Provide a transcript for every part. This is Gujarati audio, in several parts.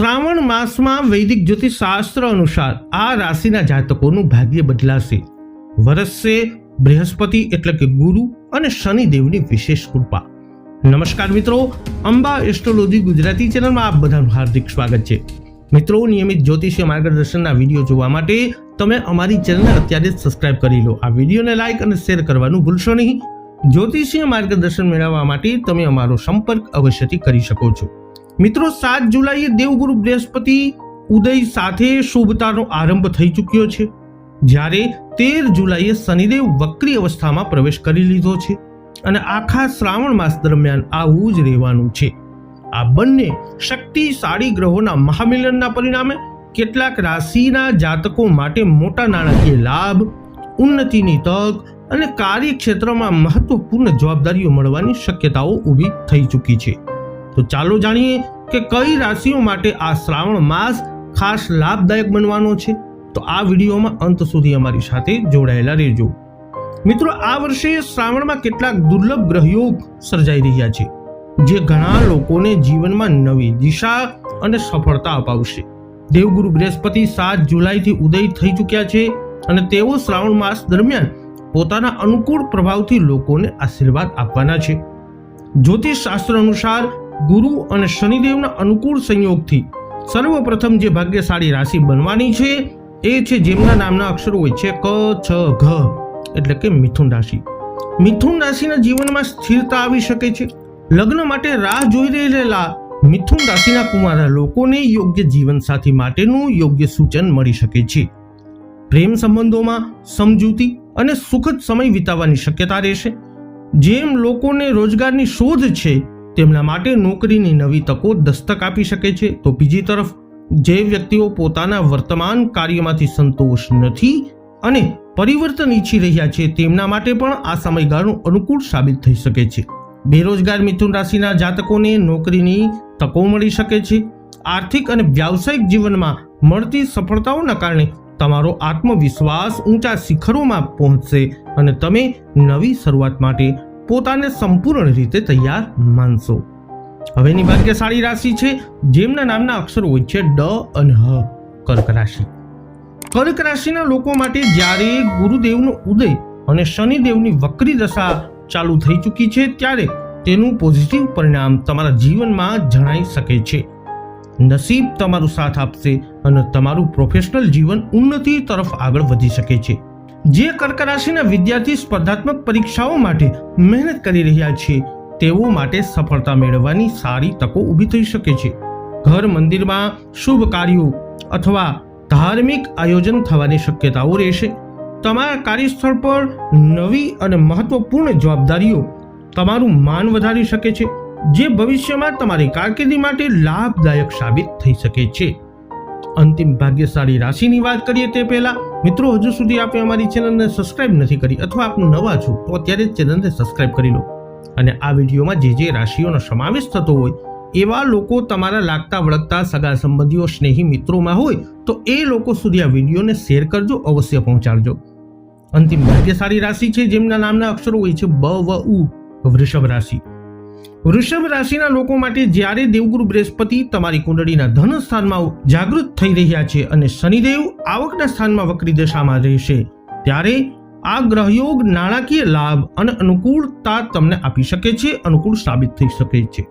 શ્રાવણ માસમાં વૈદિક જ્યોતિષ શાસ્ત્ર અનુસાર આ રાશિના જાતકોનું ભાગ્ય બદલાશે. વરસશે બૃહસ્પતિ એટલે કે ગુરુ અને શનિદેવની વિશેષ કૃપા. નમસ્કાર મિત્રો, અંબા એસ્ટ્રોલોજી ગુજરાતી ચેનલમાં આપ બધાનું હાર્દિક સ્વાગત છે. મિત્રો, નિયમિત જ્યોતિષીય માર્ગદર્શનના વીડિયો જોવા માટે તમે અમારી ચેનલને અત્યારે જ સબસ્ક્રાઇબ કરી લો. આ વિડીયોને લાઇક અને શેર કરવાનું ભૂલશો નહીં. જ્યોતિષીય માર્ગદર્શન મેળવવા માટે તમે અમારો સંપર્ક અવશ્યથી કરી શકો છો. મિત્રો, સાત જુલાઈએ દેવગુરુ બૃહસ્પતિ ઉદય સાથે શુભતાનો આરંભ થઈ ચૂક્યો છે. જ્યારે તેર જુલાઈએ શનિદેવ વક્રી અવસ્થામાં પ્રવેશ કરી લીધો છે અને આખા શ્રાવણ માસ દરમિયાન આવું જ રહેવાનું છે. આ બંને શક્તિશાળી ગ્રહોના મહામિલનના પરિણામે કેટલાક રાશિના જાતકો માટે મોટા નાણાકીય લાભ, ઉન્નતિની તક અને કાર્યક્ષેત્રમાં મહત્વપૂર્ણ જવાબદારીઓ મળવાની શક્યતાઓ ઊભી થઈ ચૂકી છે. તો ચાલો જાણીએ કે કઈ રાશિઓ માટે આ શ્રાવણ માસ ખાસ લાભદાયક બનવાનો છે? તો આ વિડીયોમાં અંત સુધી અમારી સાથે જોડાયેલા રહેજો. મિત્રો, આ વર્ષે શ્રાવણમાં કેટલાક દુર્લભ ગ્રહયોગ સર્જાઈ રહ્યા છે, જે ઘણા લોકોને જીવનમાં નવી દિશા અને સફળતા અપાવશે. દેવગુરુ બૃહસ્પતિ સાત જુલાઈથી ઉદય થઈ ચૂક્યા છે અને તેઓ શ્રાવણ માસ દરમિયાન પોતાના અનુકૂળ પ્રભાવથી લોકોને આશીર્વાદ આપવાના છે. જ્યોતિષ શાસ્ત્ર અનુસાર ગુરુ અને શનિદેવના અનુકૂળ સંયોગથી સર્વપ્રથમ જે ભાગ્યશાળી રાશિ બનવાની છે, એ છે જેમના નામના અક્ષરો હોય છે ક, છ, ઘ, એટલે કે મિથુન રાશિ. મિથુન રાશિના જીવનમાં સ્થિરતા આવી શકે છે. લગ્ન માટે રાહ જોઈ રહેલા મિથુન રાશિના કુમારા લોકોને યોગ્ય જીવનસાથી માટેનું યોગ્ય સૂચન મળી શકે છે. પ્રેમ સંબંધોમાં સમજૂતી અને સુખદ સમય વિતાવવાની શક્યતા રહેશે. જેમ લોકોને રોજગારની શોધ છે તેમના માટે નોકરીની નવી તકો દસ્તક આપી શકે છે. તો બીજી તરફ, જે વ્યક્તિઓ પોતાના વર્તમાન કાર્યમાંથી સંતોષ નથી અને પરિવર્તન ઈચ્છી રહ્યા છે, તેમના માટે પણ આ સમયગાળો અનુકૂળ સાબિત થઈ શકે છે. બેરોજગાર મિથુન રાશિના જાતકોને નોકરીની તકો મળી શકે છે. આર્થિક અને વ્યાવસાયિક જીવનમાં મળતી સફળતાઓના કારણે તમારો આત્મવિશ્વાસ ઊંચા શિખરોમાં પહોંચશે અને તમે નવી શરૂઆત માટે પોતાને સંપૂર્ણ રીતે તૈયાર માનશો. હવેની ભાગ્યશાળી રાશિ છે, જેમના નામના અક્ષરો હોય છે ડ અને હ, કર્ક રાશિ. કર્ક રાશિના લોકો માટે જ્યારે ગુરુદેવનો ઉદય અને શનિદેવની વક્રી દશા ચાલુ થઈ ચૂકી છે, ત્યારે તેનું પોઝિટિવ પરિણામ તમારા જીવનમાં જણાઈ શકે છે. નસીબ તમારું સાથ આપશે અને તમારું પ્રોફેશનલ જીવન ઉન્નતિ તરફ આગળ વધી શકે છે. જે કર્ક રાશિના વિદ્યાર્થી સ્પર્ધાત્મક પરીક્ષાઓ માટે મહેનત કરી રહ્યા છે, તેઓ માટે સફળતા મેળવવાની સારી તકો ઊભી થઈ શકે છે. ઘર મંદિરમાં શુભ કાર્યો અથવા ધાર્મિક આયોજન થવાની શક્યતાઓ રહેશે. તમારા કાર્યસ્થળ પર નવી અને મહત્વપૂર્ણ જવાબદારીઓ તમારું માન વધારી શકે છે, જે ભવિષ્યમાં તમારી કારકિર્દી માટે લાભદાયક સાબિત થઈ શકે છે. અંતિમ ભાગ્યશાળી રાશિની વાત કરીએ તે પહેલા મિત્રો, હજુ સુધી આપે અમારી ચેનલને સબસ્ક્રાઇબ નથી કરી અથવા આપ નવા છો, તો અત્યારે જ ચેનલને સબસ્ક્રાઇબ કરી લો. અને આ વિડીયોમાં જે જે રાશિઓનો સમાવેશ થતો હોય, એવા લોકો તમારા લાગતા વળગતા સગા સંબંધીઓ, સ્નેહી મિત્રોમાં હોય, તો એ લોકો સુધી આ વિડીયોને શેર કરજો, અવશ્ય પહોંચાડજો. અંતિમ ભાગ્યશાળી રાશિ છે, જેમના નામના અક્ષરો હોય છે, બ, વ, ઉ, વૃષભ રાશિ. વૃષભ રાશિના લોકો માટે જ્યારે દેવગુરુ બૃહસ્પતિ તમારી કુંડળીના ધન સ્થાનમાં જાગૃત થઈ રહ્યા છે અને શનિદેવ આવકના સ્થાનમાં વક્રી દશામાં રહેશે, ત્યારે આ ગ્રહયોગ નાણાકીય લાભ અને અનુકૂળતા તમને આપી શકે છે, અનુકૂળ સાબિત થઈ શકે છે.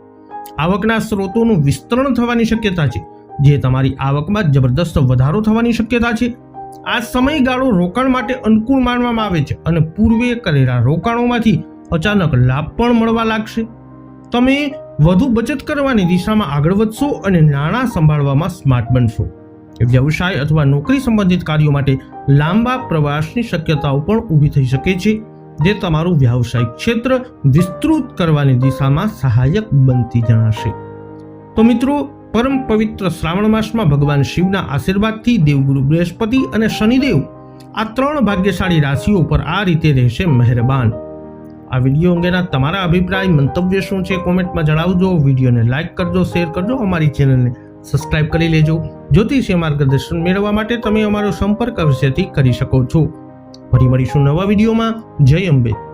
આવકના સ્ત્રોતોનું વિસ્તરણ થવાની શક્યતા છે, જે તમારી આવકમાં જબરદસ્ત વધારો થવાની શક્યતા છે. આ સમયગાળો રોકાણ માટે અનુકૂળ માનવામાં આવે છે અને પૂર્વે કરેલા રોકાણોમાંથી અચાનક લાભ પણ મળવા લાગશે. તમે વધુ બચત કરવાની દિશામાં આગળ વધશો અને નાણાં સંભાળવામાં સ્માર્ટ બનશો. વ્યવસાય અથવા નોકરી સંબંધિત કાર્યો માટે લાંબા પ્રવાસની શક્યતાઓ પણ ઊભી થઈ શકે છે, જે તમારું વ્યવસાયિક ક્ષેત્ર વિસ્તૃત કરવાની દિશામાં સહાયક બનતી જણાશે. તો મિત્રો, પરમ પવિત્ર શ્રાવણ માસમાં ભગવાન શિવના આશીર્વાદથી દેવગુરુ બૃહસ્પતિ અને શનિદેવ આ ત્રણ ભાગ્યશાળી રાશિઓ પર આ રીતે રહેશે મહેરબાન. આ વીડિયો અંગેના તમારા અભિપ્રાય, મંતવ્ય શું છે કોમેન્ટમાં જણાવજો. વિડીયોને લાઇક કરજો, શેર કરજો, અમારી ચેનલને સબસ્ક્રાઇબ કરી લેજો. જ્યોતિષીય માર્ગદર્શન મેળવવા માટે તમે અમારો સંપર્ક અવશ્યથી કરી શકો છો. ફરી મળીશું નવા વિડીયોમાં. જય અંબે.